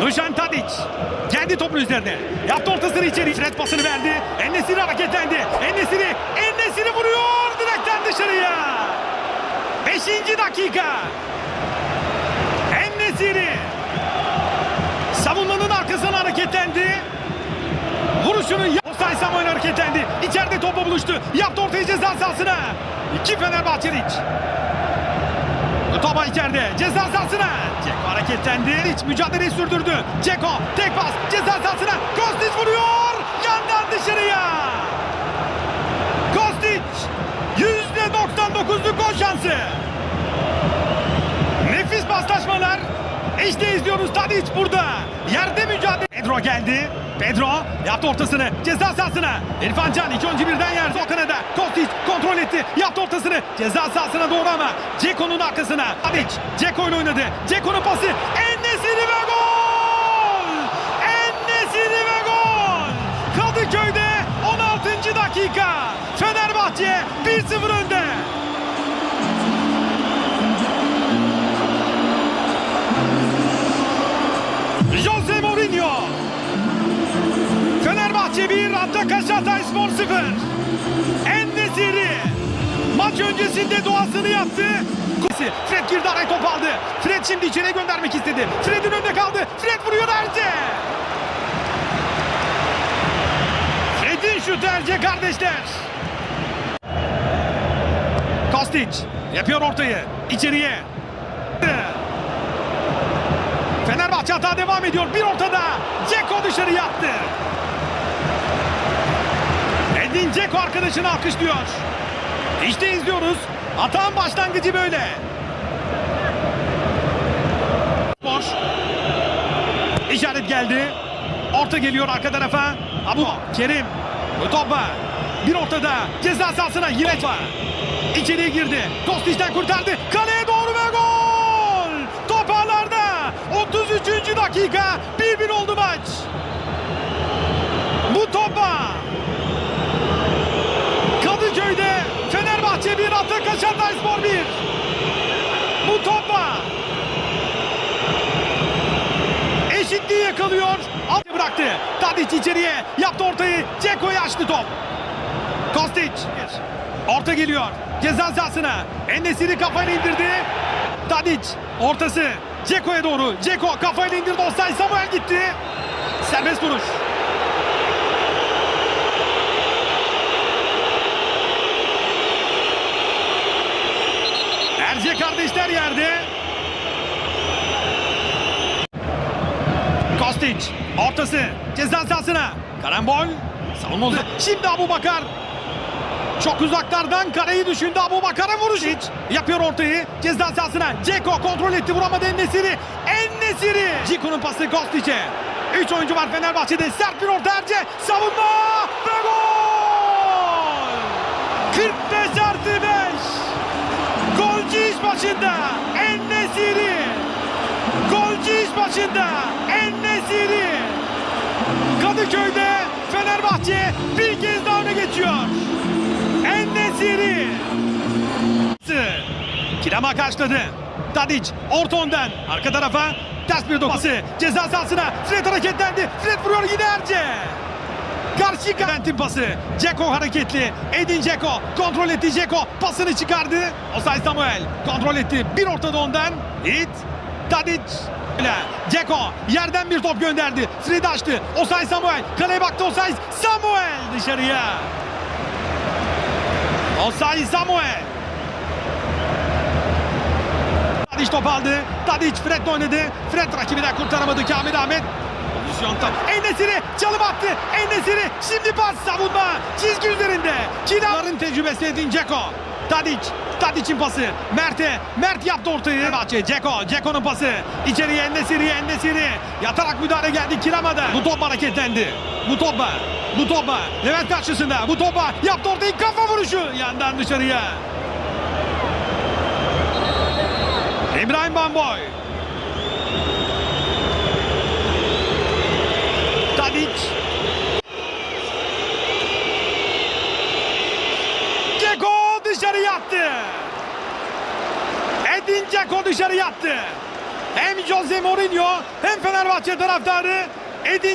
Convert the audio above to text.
Dušan Tadic. Kendi topun üzerine. Yaptı ortasını içeri. Fred pasını verdi. Ennesiri hareketlendi. Ennesiri. Ennesiri vuruyor. Direkten dışarıya. Beşinci dakika. Ennesiri. Savunmanın arkasına hareketlendi. Vuruşunu Osay Samuel hareketlendi. İçeride topla buluştu. Yaptı ortaya ceza sahasına. İki Fenerbahçeli. Topa içeride. Ceza sahasına. Ceko hareketlendi. Hiç mücadeleyi sürdürdü. Ceko tek pas. Ceza sahasına. Kostic vuruyor. Yandan dışarıya. Kostic. Yüzde 99'luk gol şansı. Nefis paslaşmalar. İşte izliyoruz Tadic burada. Yerde mücadele. Pedro geldi. Pedro yaptı ortasını. Ceza sahasına. İrfan Can iki oyuncu birden yer. Sol kanada. Kostic kontrol etti. Yaptı ortasını. Ceza sahasına doğru ama. Ceko'nun arkasına. Tadic. Ceko ile oynadı. Ceko'nun pası. Ennesiri ve gol! Ennesiri ve gol! Kadıköy'de 16. dakika. Fenerbahçe 1-0 önde. 1, Antakya Hatayspor 0. Ennesiri maç öncesinde doğasını yaptı. Fred girdi araya top aldı. Fred şimdi içeriye göndermek istedi. Fred'in önünde kaldı. Fred vuruyor Erce. Fred'in şutu Erce kardeşler. Kostic yapıyor ortayı. içeriye. Fenerbahçe hata devam ediyor. Bir ortada. Ceko dışarı yaptı. Edin Ceko arkadaşını alkışlıyor. İşte izliyoruz. Atağın başlangıcı böyle. Boş. İşaret geldi. Orta geliyor arka tarafa. Abu Kerim. Topa. Bir ortada. Ceza sahasına yine var. İçeriye girdi. Kostic'ten kurtardı. Kaleye doğru ve gol! Top ağlarda. 33. dakika. 1-1 oldu maç. Bu topa. Kadıköy'de Fenerbahçe 1, Antakya Hatayspor 1. Bu topa. Eşitliği yakalıyor. Alt bıraktı. Tadic içeriye yaptı ortayı. Ceko'ya açtı top. Kostic. Orta geliyor. Ceza sahasına. Enesiri kafayla indirdi. Tadic ortası. Ceko'ya doğru. Ceko kafayla indirdi. Osay Samuel gitti. Serbest vuruş. Erce kardeşler yerde. Kostic ortası ceza sahasına. Karambol. Savunma uzak. Şimdi Abu Bakar. Çok uzaklardan kareyi düşündü Abu Bakar'a vuruş hiç. Yapıyor ortayı ceza sahasına. Ceko kontrol etti vuramadı Ennesiri. Ennesiri. Ciko'nun pası Kostic'e. Üç oyuncu var Fenerbahçe'de. Sert bir orta Erce. Savunma başında. Ennesiri. Kadıköy'de Fenerbahçe bir kez daha öne geçiyor. Ennesiri. Kirama karşıladı. Tadic orta ondan arka tarafa ters bir dokması ceza sahasına. Fred hareketlendi. Fred vuruyor yine Erce. Karşı Kent'in pası. Ceko hareketli. Edin Ceko kontrol etti Ceko pasını çıkardı. Osay Samuel kontrol etti. Bir ortada ondan. Hit Tadic Ceko yerden bir top gönderdi Fred açtı Osay Samuel kaleye baktı Osay Samuel dışarıya Osay Samuel Tadic top aldı. Tadic Fred oynadı. Fred rakibinden kurtaramadı Kamil Ahmet. Pozisyon tam. Enesiri çalım attı. Enesiri şimdi pas savunma. Çizgi üzerinde. Kinaların tecrübesi Edin Ceko. Tadic. Tadic'in pası. Mert'e. Mert yaptı ortayı. Bahçe. Ceko. Ceko'nun pası. İçeriye Enesiri. Enesiri. Yatarak müdahale geldi Kirama'da. Bu top hareketlendi. Bu topa. Bu topa. Levent karşısında. Bu topa. Yaptı ortayı. Kafa vuruşu. Yandan dışarıya. İbrahim Bamboy. Tadic. Ceko Ceko dışarı yattı. Hem Jose Mourinho hem Fenerbahçe taraftarı Edin